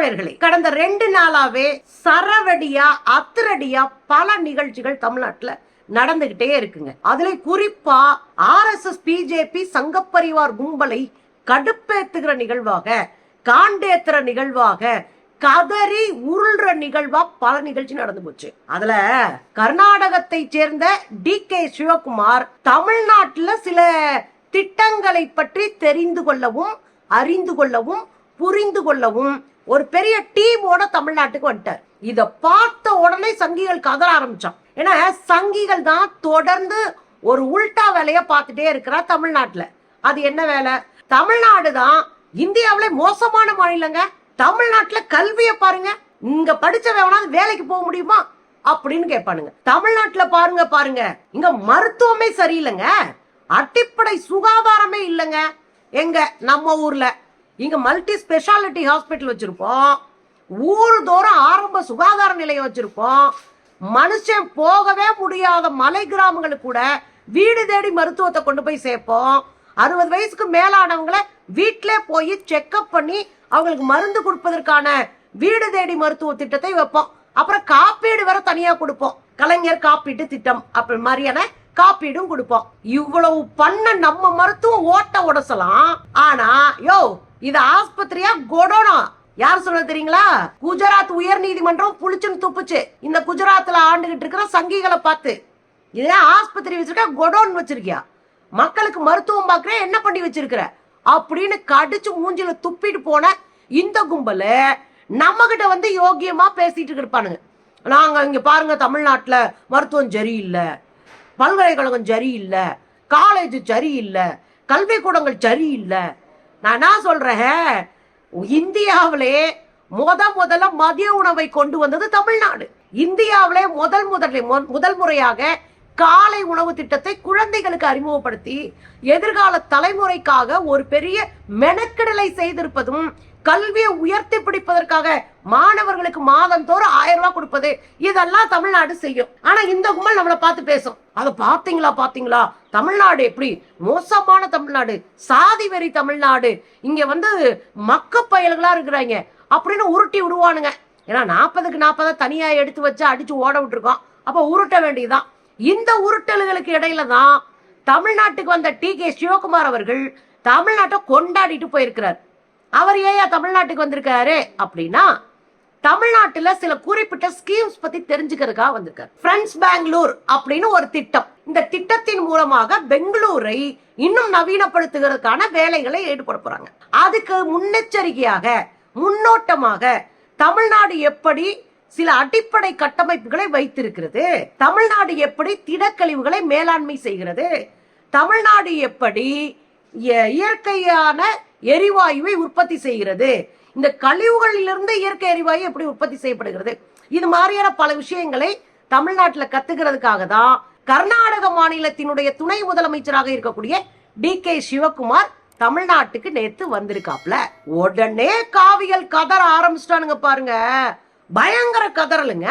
தோழர்களே கடந்த ரெண்டு நாளாவே சரவடியா அத்திரடியா பல நிகழ்ச்சிகள் தமிழ்நாட்டுல நடந்துகிட்டே இருக்குங்க. அதுல குறிப்பா ஆர்எஸ்எஸ் பிஜேபி சங்கப்பரிவார் கும்பலை கடுப்பேத்துகிற நிகழ்வாக காண்டேத்துற நிகழ்வாக கதறி உருள்ற நிகழ்வா பல நிகழ்ச்சி நடந்து போச்சு. அதுல கர்நாடகத்தை சேர்ந்த டி கே சிவகுமார் தமிழ்நாட்டுல சில திட்டங்களை பற்றி தெரிந்து கொள்ளவும் அறிந்து கொள்ளவும் புரிந்து கொள்ளவும் ஒரு பெரிய டீமோட தமிழ்நாட்டுக்கு வந்துட்டார். இதை பார்த்த உடனே சங்கிகள் கதற ஆரம்பிச்சான். ஏன்னா சங்கிகள் தான் தொடர்ந்து ஒரு உல்டா வேலையை பார்த்துட்டே இருக்கிறா தமிழ்நாட்டில். அது என்ன வேலை? தமிழ்நாடு தான் இந்தியாவிலே மோசமான மாநிலங்க. தமிழ்நாட்டில் கல்வியை பாருங்க. இங்க படிச்சவன் வேலைக்கு போக முடியுமா? அப்படின்னு கேட்பானுங்க. தமிழ்நாட்டுல பாருங்க பாருங்க. இங்க மருத்துவமே சரியில்லைங்க. அடிப்படை சுகாதாரமே இல்லைங்க. எங்க நம்ம ஊர்ல இங்க மல்டி ஸ்பெஷாலிட்டி ஹாஸ்பிட்டல் வச்சிருப்போம். ஊர் தோறும் ஆரம்ப சுகாதார நிலையம் வச்சிருப்போம். மனுஷன் போகவே முடியாத மலை கிராமங்களுக்கு கூட வீடு தேடி மருத்துவத்தை கொண்டு போய் சேர்ப்போம். அறுபது வயசுக்கு மேலானவங்களை வீட்டிலே போய் செக்அப் பண்ணி அவங்களுக்கு மருந்து கொடுப்பதற்கான வீடு தேடி மருத்துவ திட்டத்தை வைப்போம். அப்புறம் காப்பீடு வேற தனியா கொடுப்போம். கலைஞர் காப்பீட்டு திட்டம் அப்படி மாதிரியான காப்பீடும் கொடுப்போம். இவ்வளவு பண்ண நம்ம மருத்துவம் ஓட்ட உடசலாம். ஆனா யோ இது ஆஸ்பத்திரியா? கொடோனா. யார் சொல்ல தெரியுங்களா? குஜராத் உயர் நீதிமன்றம் புளிச்சுன்னு துப்புச்சு. இந்த குஜராத்ல ஆண்டுகிட்டு இருக்கிற சங்கிகளை பார்த்து. இதே ஆஸ்பத்திரி வச்சிருக்க கொடோன் வச்சிருக்கியா? மக்களுக்கு மருத்துவம் பார்க்கற என்ன பண்ணி வச்சிருக்கிற? அப்படின்னு கடிச்சு மூஞ்சில துப்பிட்டு போன இந்த கும்பல நம்ம கிட்ட வந்து யோகியமா பேசிட்டு இருப்பானுங்க நாங்க இங்க பாருங்க தமிழ்நாட்டுல மருத்துவம் சரியில்லை பல்கலைக்கழகம் சரியில்லை காலேஜ் சரியில்லை கல்விக்கூடங்கள் சரியில்லை நான் நான் சொல்றேன் இந்தியாவிலே முத முதல்ல மதிய உணவை கொண்டு வந்தது தமிழ்நாடு. இந்தியாவிலே முதல் முதல் முதல் முறையாக காலை உணவு திட்டத்தை குழந்தைகளுக்கு அறிமுகப்படுத்தி எதிர்கால தலைமுறைக்காக ஒரு பெரிய மெனக்கெடலை செய்திருப்பதும் கல்வியை உயர்த்தி பிடிப்பதற்காக மாணவர்களுக்கு மாதந்தோறும் ஆயிரம் ரூபாய் கொடுப்பது இதெல்லாம் தமிழ்நாடு செய்யும். ஆனா இந்த கும்பல் நம்மளை பார்த்து பேசும். அதை பாத்தீங்களா பாத்தீங்களா தமிழ்நாடு எப்படி? மோசமான தமிழ்நாடு. சாதி வெறி தமிழ்நாடு. இங்க வந்து மக்க பயல்களா இருக்கிறாங்க. அப்படின்னு உருட்டி விடுவானுங்க. ஏன்னா நாற்பதுக்கு நாற்பதா தனியா எடுத்து வச்சு அடிச்சு ஓட விட்டுருக்கோம். அப்ப உருட்ட வேண்டியதுதான். இந்த உருட்டல்களுக்கு இடையில தான் தமிழ்நாட்டுக்கு வந்த டி கே சிவகுமார் அவர்கள் தமிழ்நாட்டை கொண்டாடிட்டு போயிருக்கிறார். அவர் ஏயா தமிழ்நாட்டுக்கு வந்திருக்காரு அப்படின்னா தமிழ்நாட்டுல சில குறிப்பிட்ட ஸ்கீம்ஸ் பத்தி தெரிஞ்சுக்கிறதுக்காக வந்திருக்காரு. ஃப்ரெண்ட்ஸ் பெங்களூர் அப்படின்னு ஒரு திட்டம். இந்த திட்டத்தின் மூலமாக பெங்களூரை இன்னும் நவீனப்படுத்துகிறதுக்கான வேலைகளை ஈடுபட போறாங்க. அதுக்கு முன்னெச்சரிக்கையாக முன்னோட்டமாக தமிழ்நாடு எப்படி சில அடிப்படை கட்டமைப்புகளை வைத்திருக்கிறது தமிழ்நாடு எப்படி திடக்கழிவுகளை மேலாண்மை செய்கிறது தமிழ்நாடு எப்படி இயற்கையான எரிவாயுவை உற்பத்தி செய்கிறது. இந்த கழிவுகளிலிருந்து இயற்கை எரிவாயு எப்படி உற்பத்தி செய்யப்படுகிறது? இது மாதிரியான பல விஷயங்களை தமிழ்நாட்டில் கத்துக்கிறதுக்காக தான் கர்நாடக மாநிலத்தினுடைய துணை முதலமைச்சராக இருக்கக்கூடிய டி கே சிவகுமார் தமிழ்நாட்டுக்கு நேத்து வந்திருக்காப்ல. உடனே காவியல் கதற ஆரம்பிச்சிட்டானுங்க பாருங்க. பயங்கர கதறலுங்க.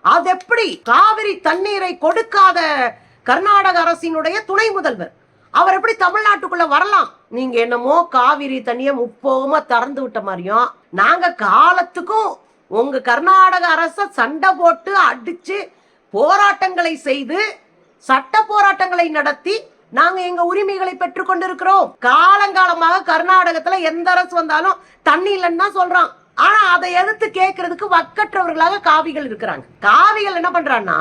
அது எப்படி? காவிரி தண்ணீரை கொடுக்காத கர்நாடக அரசினுடைய துணை முதல்வர். அவர் எப்படி தமிழ்நாட்டுக்குள்ள வரலாம்? நீங்க என்னமோ காவிரி தண்ணிய முப்போகமா திறந்து விட்ட மாதிரியும் நாங்க காலத்துக்கும் உங்க கர்நாடக அரச சண்டை போட்டு அடிச்சு போராட்டங்களை செய்து சட்ட போராட்டங்களை நடத்தி நாங்க எங்க உரிமைகளை பெற்றுக் கொண்டிருக்கிறோம். காலங்காலமாக கர்நாடகத்துல எந்த அரசு வந்தாலும் தண்ணி இல்லைன்னு தான் சொல்றான். ஆனா அதை எதிர்த்து கேட்கறதுக்கு வக்கற்றவர்களாக காவிகள் இருக்கிறாங்க. காவிகள் என்ன பண்றான்னா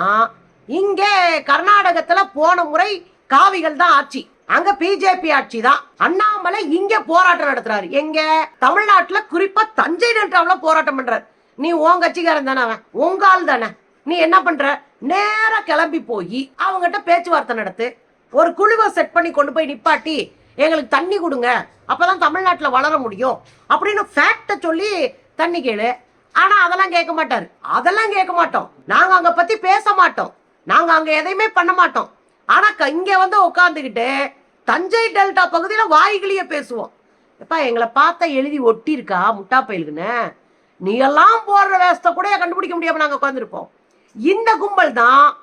இங்க கர்நாடகத்துல போன முறை காவிகள் தான் ஆட்சி. அங்க பிஜேபி ஆட்சி தான். அண்ணாமலை இங்க போராட்டம் நடத்துறாரு. எங்க? தமிழ்நாட்டுல குறிப்பா தஞ்சை நன்றாவில போராட்டம் பண்றாரு. நீ உன் கட்சிக்காரன் தானே அவன்? உங்க ஆள் தானே. நீ என்ன பண்ற? நேரா கிளம்பி போய் அவங்ககிட்ட பேச்சுவார்த்தை நடத்து ஒரு குழுவை செட் பண்ணி கொண்டு போய் நிப்பாட்டி எங்களுக்கு தண்ணி கொடுங்க. அப்பதான் தமிழ்நாட்டுல வளர முடியும். அப்படின்னு ஃபேக்ட சொல்லி தண்ணி கேளு. ஆனா அதெல்லாம் கேட்க மாட்டாரு. அதெல்லாம் கேட்க மாட்டோம். நாங்க அங்க பத்தி பேச மாட்டோம். நாங்க அங்க எதையுமே பண்ண மாட்டோம். ஆனா க- இங்க வந்து உட்காந்துக்கிட்டு தஞ்சை டெல்டா பகுதியில வாய்கிளிய பேசுவோம். எப்பா எங்களை பார்த்தா எழுதி ஒட்டி இருக்கா முட்டா பயிலுக்குன்னு? நீ எல்லாம் போடுற வேஸ்த்தை கூட கண்டுபிடிக்க முடியாம நாங்க உட்காந்துருப்போம் இந்த கும்பல் தான்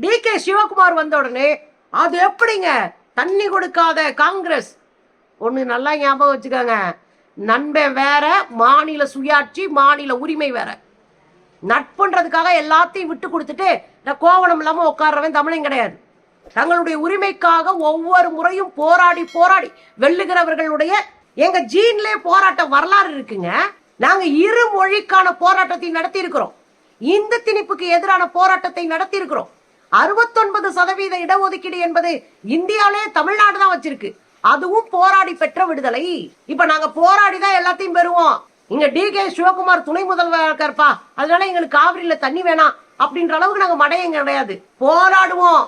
டி. கே. சிவகுமார் வந்த உடனே அது எப்படிங்க? தண்ணி கொடுக்காத காங்கிரஸ். ஒன்று நல்லா ஞாபகம் வச்சுக்கோங்க. நண்பன் வேற மாநில சுயாட்சி மாநில உரிமை வேற. நட்புன்றதுக்காக எல்லாத்தையும் விட்டு கொடுத்துட்டு இந்த கோவணம் இல்லாம உட்காடுறவன் தமிழன் கிடையாது. தங்களுடைய உரிமைக்காக ஒவ்வொரு முறையும் போராடி போராடி வெல்லுகிறவர்களுடைய எங்க ஜீன்லே போராட்ட வரலாறு இருக்குங்க. நாங்க இரு மொழிக்கான போராட்டத்தை நடத்தி இருக்கிறோம் இந்த திணிப்புக்கு எதிரான போராட்டத்தை நடத்தி இருக்கிறோம் அறுபத்தொன்பது சதவீத இடஒதுக்கீடு என்பது இந்தியாவிலே தமிழ்நாடு தான் வச்சிருக்கு. அதுவும் போராடி பெற்ற விடுதலை. இப்ப நாங்க போராடி தான் எல்லாத்தையும் பெறுவோம். இங்க டி கே சிவகுமார் துணை முதல்வர் இருக்காருப்பா. அதனால எங்களுக்கு காவிரியில தண்ணி வேணாம். அப்படின்ற அளவுக்கு நாங்க மடையம் கிடையாது. போராடுவோம்.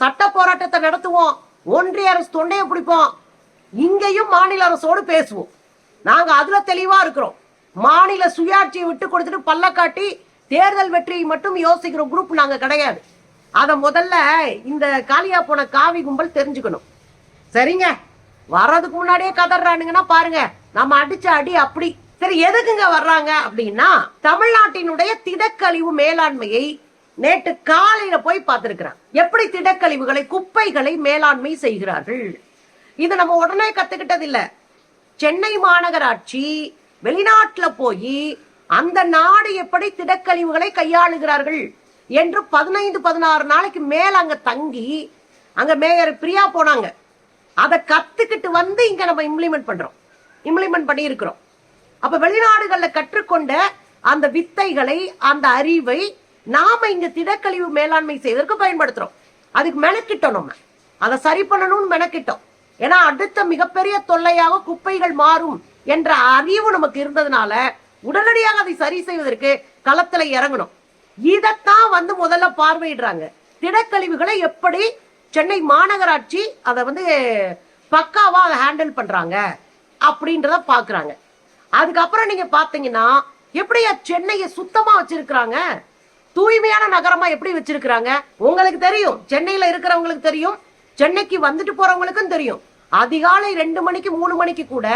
சட்ட போராட்டத்தை நடத்துவோம். ஒன்றிய அரசு தொண்டையை பிடிப்போம். இங்கேயும் மாநில அரசோடு பேசுவோம். நாங்க அதுல தெளிவா இருக்கிறோம். மாநில சுயாட்சியை விட்டு கொடுத்துட்டு பல்லக்காட்டி தேர்தல் வெற்றியை மட்டும் யோசிக்கிற குரூப் நாங்க கிடையாது. அதை முதல்ல இந்த காலியா போன காவி கும்பல் தெரிஞ்சுக்கணும். சரிங்க? வர்றதுக்கு முன்னாடியே கதறானுங்கன்னா பாருங்க. நம்ம அடிச்ச அடி அப்படி. சரி எதுக்குங்க வர்றாங்க அப்படின்னா தமிழ்நாட்டினுடைய திடக்கழிவு மேலாண்மையை நேற்று காலையில போய் பார்த்திருக்கிறான். எப்படி திடக்கழிவுகளை குப்பைகளை மேலாண்மை செய்கிறார்கள்? இது நம்ம உடனே கத்துக்கிட்டது இல்ல சென்னை மாநகராட்சி வெளிநாட்டுல போய் அந்த நாடு எப்படி திடக்கழிவுகளை கையாளுகிறார்கள் என்று பதினைந்து பதினாறு நாளைக்கு மேல அங்க தங்கி அங்க மேயர் பிரியா போனாங்க. அதை கத்துக்கிட்டு வந்து இங்க நம்ம இம்ப்ளிமெண்ட் பண்றோம். இம்ப்ளிமெண்ட் பண்ணி இருக்கிறோம் அப்ப வெளிநாடுகள்ல கற்றுக்கொண்ட அந்த வித்தைகளை அந்த அறிவை நாம இங்க திடக்கழிவு மேலாண்மை செய்வதற்கு பயன்படுத்துறோம். அதுக்கு மெனக்கிட்டோம் நம்ம. அதை சரி பண்ணணும்னு மெனக்கிட்டோம். ஏன்னா அடுத்த மிகப்பெரிய தொல்லையாக குப்பைகள் மாறும் என்ற அறிவு நமக்கு இருந்ததுனால உடனடியாக அதை சரி செய்வதற்கு களத்துல இறங்கணும். இதைத்தான் வந்து முதல்ல பார்வையிடுறாங்க. திடக்கழிவுகளை எப்படி சென்னை மாநகராட்சி அதை வந்து பக்காவா அதை ஹேண்டில் பண்றாங்க அப்படின்றத பாக்குறாங்க. அதுக்கப்புறம் நீங்க பாத்தீங்கன்னா எப்படியா சென்னையை சுத்தமா வச்சிருக்கிறாங்க? தூய்மையான நகரமா எப்படி வச்சிருக்கிறாங்க? உங்களுக்கு தெரியும். சென்னையில இருக்கிறவங்களுக்கு தெரியும். சென்னைக்கு வந்துட்டு போறவங்களுக்கும் தெரியும். அதிகாலை ரெண்டு மணிக்கு மூணு மணிக்கு கூட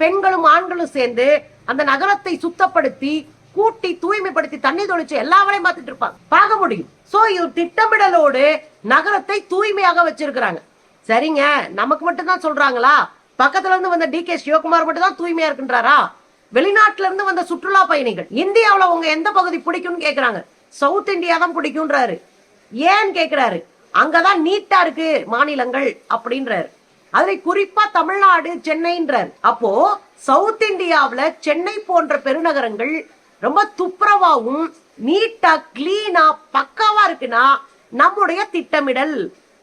பெண்களும் ஆண்களும் சேர்ந்து அந்த நகரத்தை சுத்தப்படுத்தி கூட்டி தூய்மைப்படுத்தி தண்ணி தொழிச்சு எல்லா வேலையும் பார்த்துட்டு இருப்பாங்க. பார்க்க முடியும். சோ இது திட்டமிடலோடு நகரத்தை தூய்மையாக வச்சிருக்கிறாங்க. சரிங்க. நமக்கு மட்டும் தான் சொல்றாங்களா? பக்கத்துல இருந்து வந்த டி கே சிவகுமார் மட்டும் தான் தூய்மையா இருக்குன்றாரா? வெளிநாட்டுல இருந்து வந்த சுற்றுலா பயணிகள். இந்தியாவில் உங்க எந்த பகுதி பிடிக்கும்னு கேக்குறாங்க. சவுத் இந்தியா தான் பிடிக்கும்ன்றாரு. ஏன்னு கேட்குறாரு அங்கதான் நீட்டா இருக்கு மாநிலங்கள் அப்படின்றாரு. அதுல குறிப்பா தமிழ்நாடு சென்னைன்றார். அப்போ சவுத் இந்தியாவுல சென்னை போன்ற பெருநகரங்கள் ரொம்ப துப்புரவாவும் நீட்டா கிளீனா பக்காவா இருக்குன்னா நம்முடைய திட்டமிடல்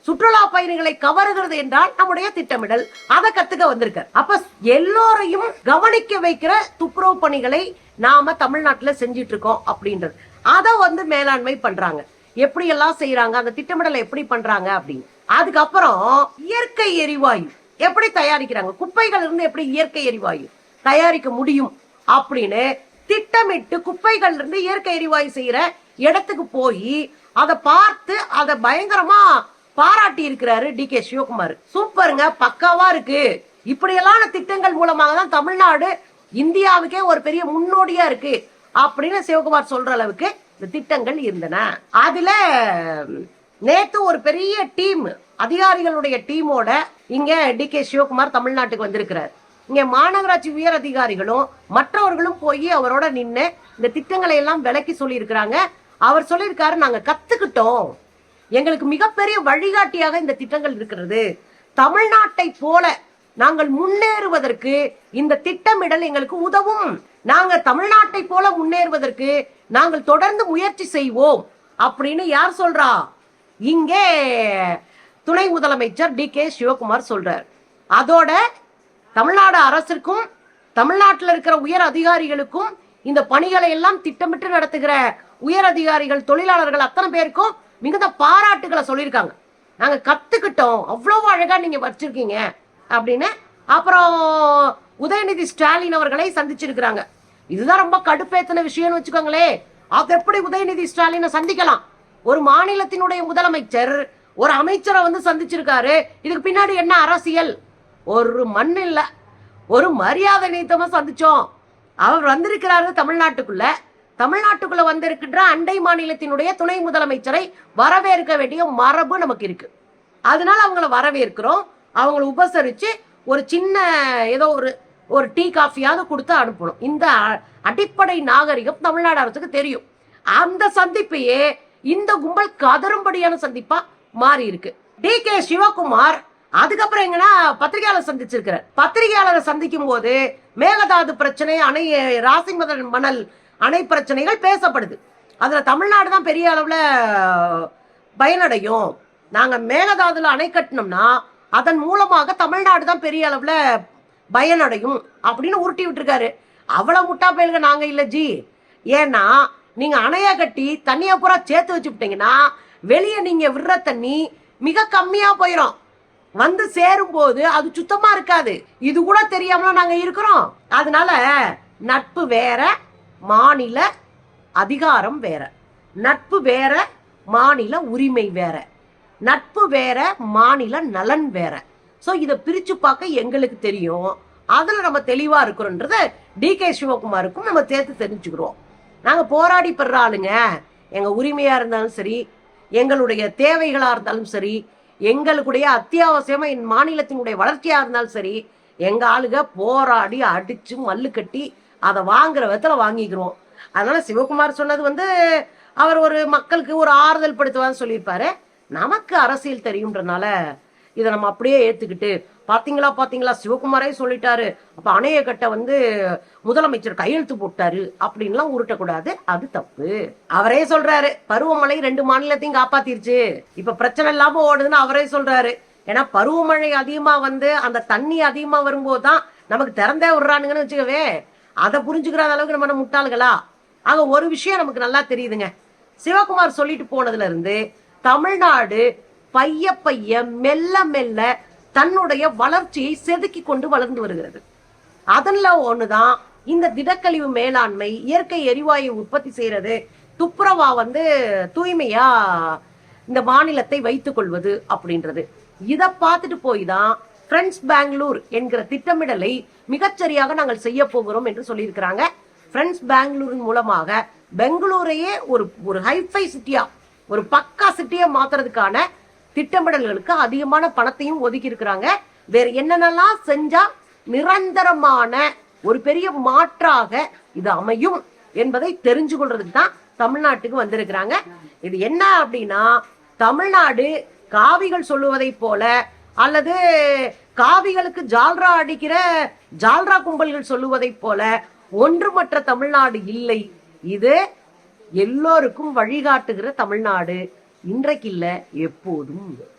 சுற்றுலா பயணிகளை கவருகிறது என்றால் நம்முடைய திட்டமிடல். அதை கத்துக்க வந்திருக்கார். அப்ப எல்லோரையும் கவனிக்க வைக்கிற துப்புரவு பணிகளை நாம தமிழ்நாட்டுல செஞ்சிட்டு இருக்கோம் அப்படின்றது. அதை வந்து மேலாண்மை பண்றாங்க. எப்படி எல்லாம் செய்யறாங்க அந்த திட்டமிடலை எப்படி பண்றாங்க அப்படின்னு. அதுக்கப்புறம் இயற்கை எரிவாயு எப்படி தயாரிக்கிறாங்க? குப்பைகள் இருந்து எப்படி இயற்கை எரிவாயு தயாரிக்க முடியும் அப்படின்னு திட்டமிட்டு குப்பைகள் இருந்து இயற்கை எரிவாயு செய்யற இடத்துக்கு போய் அதை பார்த்து அதை பயங்கரமா பாராட்டி இருக்கிறாரு டி கே சிவகுமார். சூப்பருங்க பக்காவா இருக்கு. இப்படியெல்லாம் திட்டங்கள் மூலமாக தான் தமிழ்நாடு இந்தியாவுக்கே ஒரு பெரிய முன்னோடியா இருக்கு அப்படின்னு சிவகுமார் சொல்ற அளவுக்கு இந்த திட்டங்கள் இருந்தன. அதுல நேத்து ஒரு பெரிய டீம் அதிகாரிகளுடைய டீமோட இங்க டி கே சிவகுமார் தமிழ்நாட்டுக்கு வந்திருக்கிறார். இங்க மாநகராட்சி உயர் அதிகாரிகளும் மற்றவர்களும் போய் அவரோட நின்று இந்த திட்டங்களை எல்லாம் விளக்கி சொல்லியிருக்கிறாங்க. அவர் சொல்லியிருக்காரு நாங்க கத்துக்கிட்டோம். எங்களுக்கு மிகப்பெரிய வழிகாட்டியாக இந்த திட்டங்கள் இருக்கிறது. தமிழ்நாட்டை போல நாங்கள் முன்னேறுவதற்கு இந்த திட்டமிடல் எங்களுக்கு உதவும். நாங்க தமிழ்நாட்டை போல முன்னேறுவதற்கு நாங்கள் தொடர்ந்து முயற்சி செய்வோம். அப்படின்னு யார் சொல்றா? இங்கே துணை முதலமைச்சர் டி கே சிவகுமார் சொல்றார். அதோட தமிழ்நாடு அரசிற்கும் தமிழ்நாட்டில் இருக்கிற உயர் அதிகாரிகளுக்கும் இந்த பணிகளை எல்லாம் திட்டமிட்டு நடத்துகிற உயர் அதிகாரிகள் தொழிலாளர்கள் அத்தனை பேருக்கும் மிகுந்த பாராட்டுகளை சொல்லியிருக்காங்க. நாங்க கத்துக்கிட்டோம். அவ்வளவு அழகா நீங்க வச்சிருக்கீங்க. அப்படின்னு அப்புறம் உதயநிதி ஸ்டாலின் அவர்களை சந்திச்சிருக்கிறாங்க. இதுதான் ரொம்ப கடுப்பேத்தின விஷயம்னு வச்சுக்கோங்களே. அது எப்படி உதயநிதி ஸ்டாலினை சந்திக்கலாம்? ஒரு மாநிலத்தினுடைய முதலமைச்சர் ஒரு அமைச்சரை வந்து சந்திச்சிருக்காரு. இதுக்கு பின்னாடி என்ன அரசியல்? ஒரு மண் இல்லை. ஒரு மரியாதை நீத்தமாக சந்திச்சோம். அவர் வந்திருக்கிறாரு தமிழ்நாட்டுக்குள்ள. தமிழ்நாட்டுக்குள்ள வந்திருக்கின்ற அண்டை மாநிலத்தினுடைய துணை முதலமைச்சரை வரவேற்க வேண்டிய மரபு நமக்கு இருக்கு. அதனால அவங்கள வரவேற்கிறோம். அவங்கள உபசரித்து ஒரு சின்ன ஏதோ ஒரு ஒரு டீ காஃபியாவது கொடுத்து அனுப்பணும். இந்த அ- அடிப்படை நாகரிகம் தமிழ்நாடு அரசுக்கு தெரியும். அந்த சந்திப்பையே இந்த கும்பல் கதரும்படியான சந்திப்பா மாறி இருக்கு. டி. கே. சிவகுமார் அதுக்கப்புறம் எங்கன்னா பத்திரிகையாளர் சந்திச்சிருக்கிறார். பத்திரிகையாளரை சந்திக்கும் போது மேகதாது பிரச்சனை அணை ராசிமதன் மணல் அணை பிரச்சனைகள் பேசப்படுது. அதுல தமிழ்நாடு தான் பெரிய அளவுல பயனடையும். நாங்க மேகதாதுல அணை கட்டினோம்னா அதன் மூலமாக தமிழ்நாடு தான் பெரிய அளவில் பயனடையும் அப்படின்னு உருட்டி விட்டுருக்காரு. அவ்வளவு முட்டா பயலுங்க நாங்கள் இல்லை ஜி. ஏன்னா நீங்கள் அணையா கட்டி தண்ணியை பூரா சேர்த்து வச்சுக்கிட்டீங்கன்னா வெளியே நீங்கள் விடுற தண்ணி மிக கம்மியாக போயிடும் வந்து சேரும்போது அது சுத்தமாக இருக்காது. இது கூட தெரியாமல் நாங்கள் இருக்கிறோம். அதனால நட்பு வேற மாநில அதிகாரம் வேற. நட்பு வேற மாநில உரிமை வேற. நட்பு வேற மாநில நலன் வேற. ஸோ இதை பிரிச்சு பார்க்க எங்களுக்கு தெரியும். அதில் நம்ம தெளிவாக இருக்கிறோன்றத டி கே சிவகுமாருக்கும் நம்ம சேர்த்து தெரிஞ்சுக்கிறோம். நாங்கள் போராடி பெற ஆளுங்க. எங்கள் உரிமையாக இருந்தாலும் சரி எங்களுடைய தேவைகளாக இருந்தாலும் சரி எங்களுடைய அத்தியாவசியமாக என் மாநிலத்தினுடைய வளர்ச்சியாக இருந்தாலும் சரி எங்கள் ஆளுங்க போராடி அடித்து மல்லு கட்டி அதை வாங்குற விதத்தில் வாங்கிக்கிறோம். அதனால் சிவகுமார் சொன்னது வந்து அவர் ஒரு மக்களுக்கு ஒரு ஆறுதல் படுத்துவான்னு சொல்லியிருப்பாரு. நமக்கு அரசியல் தெரியுன்றனால இதை நம்ம அப்படியே ஏத்துக்கிட்டு பாத்தீங்களா பாத்தீங்களா சிவகுமாரே சொல்லிட்டாரு. அப்ப அணைய கட்ட வந்து முதலமைச்சர் கையெழுத்து போட்டாரு அப்படின்லாம் உருட்டக்கூடாது. அது தப்பு. அவரே சொல்றாரு பருவமழை ரெண்டு மாநிலத்தையும் காப்பாத்திருச்சு. இப்ப பிரச்சனை இல்லாம ஓடுதுன்னு அவரே சொல்றாரு. ஏன்னா பருவமழை அதிகமா வந்து அந்த தண்ணி அதிகமா வரும்போது தான் நமக்கு திறந்தே விடுறானுங்கன்னு வச்சுக்கவே அதை புரிஞ்சுக்கிற அளவுக்கு நம்ம முட்டாளுகளா? ஆக ஒரு விஷயம் நமக்கு நல்லா தெரியுதுங்க. சிவகுமார் சொல்லிட்டு போனதுல இருந்து தமிழ்நாடு பைய பைய மெல்ல மெல்ல தன்னுடைய வளர்ச்சியை செதுக்கி கொண்டு வளர்ந்து வருகிறது. அதுல ஒண்ணுதான். இந்த திடக்கழிவு மேலாண்மை இயற்கை எரிவாயு உற்பத்தி செய்யறது துப்புரவா வந்து தூய்மையா இந்த மாநிலத்தை வைத்துக் கொள்வது அப்படின்றது. இதை பார்த்துட்டு போய் தான் ஃப்ரெண்ட்ஸ் பெங்களூர் என்கிற திட்டமிடலை மிகச்சரியாக நாங்கள் செய்ய போகிறோம் என்று சொல்லியிருக்கிறாங்க. ஃப்ரெண்ட்ஸ் பெங்களூரின் மூலமாக பெங்களூரையே ஒரு ஒரு ஹைஃபை சிட்டியா ஒரு பக்கா சிட்டியை மாத்துறதுக்கான திட்டமிடல்களுக்கு அதிகமான பணத்தையும் ஒதுக்கி இருக்கிறாங்க. வேற என்னென்னலாம் செஞ்சா நிரந்தரமான ஒரு பெரிய மாற்றாக இது அமையும் என்பதை தெரிஞ்சு கொள்றதுக்கு தான் தமிழ்நாட்டுக்கு வந்திருக்கிறாங்க. இது என்ன அப்படின்னா தமிழ்நாடு காவிகள் சொல்லுவதை போல அல்லது காவிகளுக்கு ஜால்ரா அடிக்கிற ஜால்ரா கும்பல்கள் சொல்லுவதை போல ஒன்றுமற்ற தமிழ்நாடு இல்லை. இது எல்லோருக்கும் வழிகாட்டுகிற தமிழ்நாடு. இன்றைக்கு இல்லை எப்போதும்.